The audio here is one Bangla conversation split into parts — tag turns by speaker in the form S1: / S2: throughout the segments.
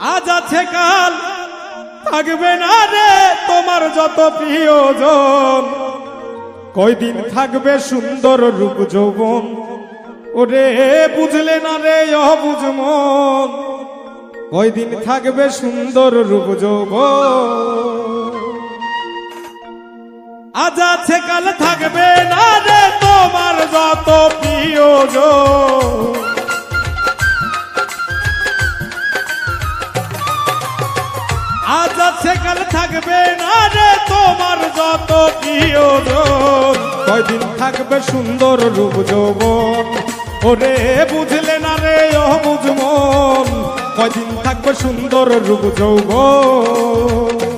S1: আজ আছে কাল। থাকবে না রে তোমার যত প্রিয়জন। কয়দিন থাকবে সুন্দর রূপ যৌবন? ওরে বুঝলে না রে অবুঝ মন। কয়দিন থাকবে সুন্দর রূপ যৌবন? আজ আছে কাল, থাকবে না রে তোমার যত প্রিয়জন। থাকবে না রে তোমার যত প্রিয়জন। কয়দিন থাকবে সুন্দর রূপ যৌবন? ওরে বুঝলে না রে ও বুঝমন কয়দিন থাকবে সুন্দর রূপ যৌবন?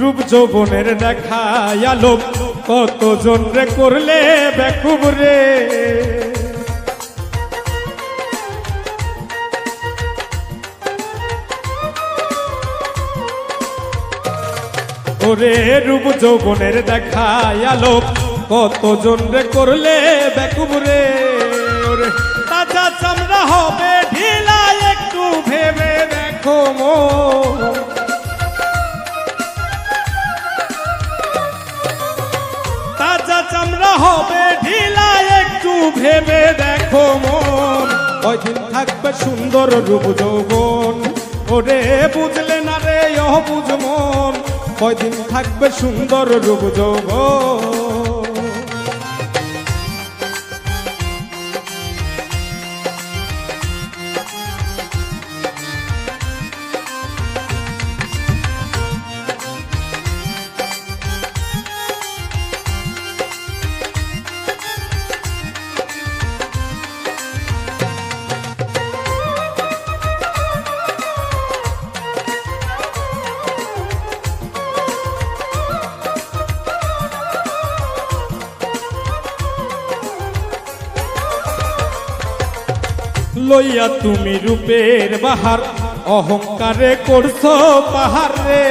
S1: রূপ যৌবনের দেখা আলো কতজন রে করলে বেকুব রে? ওরে রূপ যৌবনের দেখা আলো কতজন রে করলে বেকুব রে? ওরে তাজা চামড়া হবে, ঢিলা একটু ভেবে দেখো মন। ভেবে দেখো মন। কয়দিন থাকবে সুন্দর রূপ যৌবন? ওরে বুঝলে না রে অবুঝ মন। কয়দিন থাকবে সুন্দর রূপ যৌবন? লইয়া তুমি রূপের বাহার, অহংকারে করছ পাহাড় রে।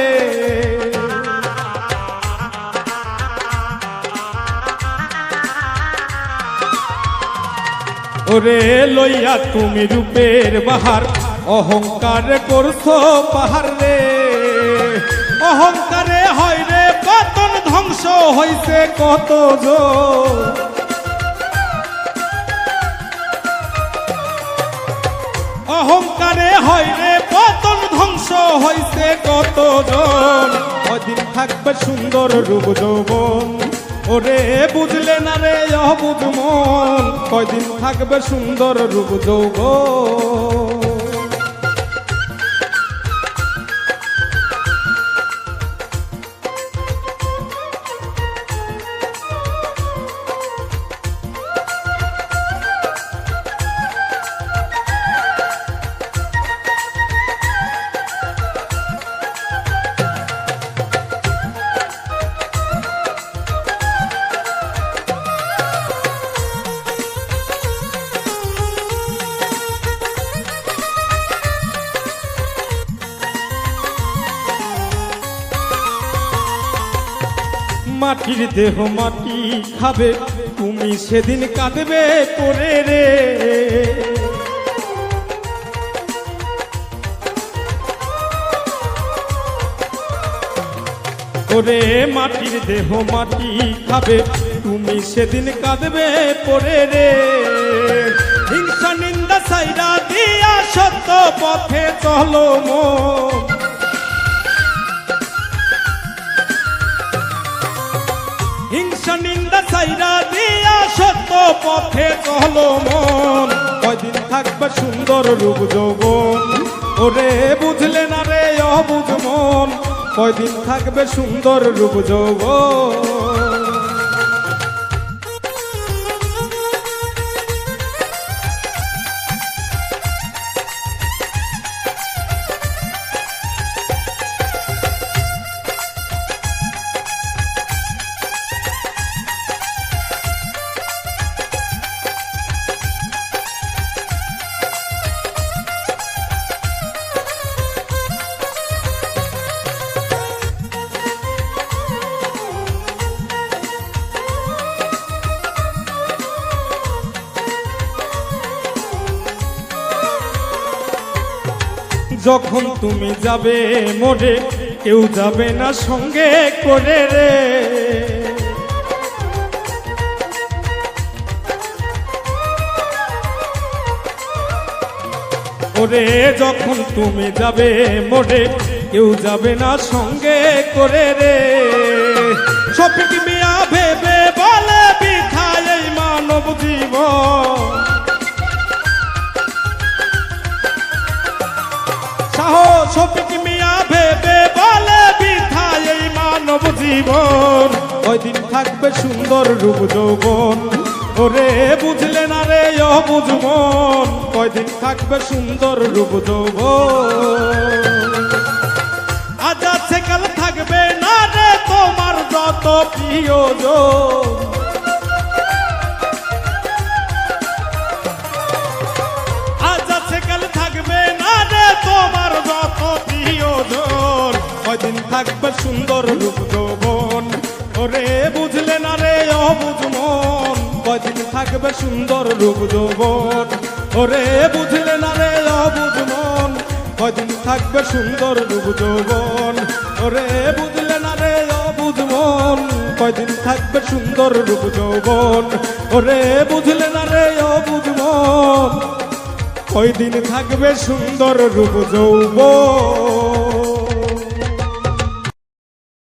S1: ওরে লইয়া তুমি রূপের বাহার, অহংকারে করছ পাহাড় রে। অহংকারে হয় রে, পতন ধ্বংস হইছে কত জোর অহংকারে হয় রে, পতন ধ্বংস হইছে কতজন? কদিন থাকবে সুন্দর রূপ যৌবন? ওরে, বুঝলে না রে অবুধ মন? কয়দিন থাকবে সুন্দর রূপ যৌবন? মাটির দেহ মাটি খাবে, তুমি সেদিন কাঁদবে করে রে। ওরে মাটির দেহ মাটি খাবে, তুমি সেদিন কাঁদবে পরে রে। হিংসা নিন্দা সাইরা দিয়া সত্য পথে চলো মন। হিংসা নিন্দা সাইরা দিয়া সত্য পথে চলো মন। কয়দিন থাকবে সুন্দর রূপ যৌবন। ওরে, বুঝলে না রে অবুঝ মন। কয়দিন থাকবে সুন্দর রূপ যৌবন। যখন তুমি যাবে মোড়ে কেউ যাবে না সঙ্গে করে রে। ওরে, যখন তুমি যাবে মোড়ে কেউ যাবে না সঙ্গে করে রে। শফিক মিয়া ভেবে বলে বিথায় মানব জীবন। জীবন ওই দিন থাকবে সুন্দর রূপ যৌবন? ওরে বুঝলে না রে ও ওই কয়দিন থাকবে সুন্দর রূপ যৌবন? আজ আছে কাল থাকবে না রে তোমার যত প্রিয়জন। থাকবে সুন্দর রূপ যৌবন। ওরে বুঝলে না রে অবুঝমন কয়দিন থাকবে সুন্দর রূপ যৌবন। ওরে বুঝলে না রে অবুঝমন কয়দিন থাকবে সুন্দর রূপ যৌবন। ওরে বুঝলে না রে অবুঝমন কয়দিন থাকবে সুন্দর রূপ যৌবন। ওরে বুঝলে না রে অবুঝমন কয়দিন থাকবে সুন্দর রূপ যৌবন।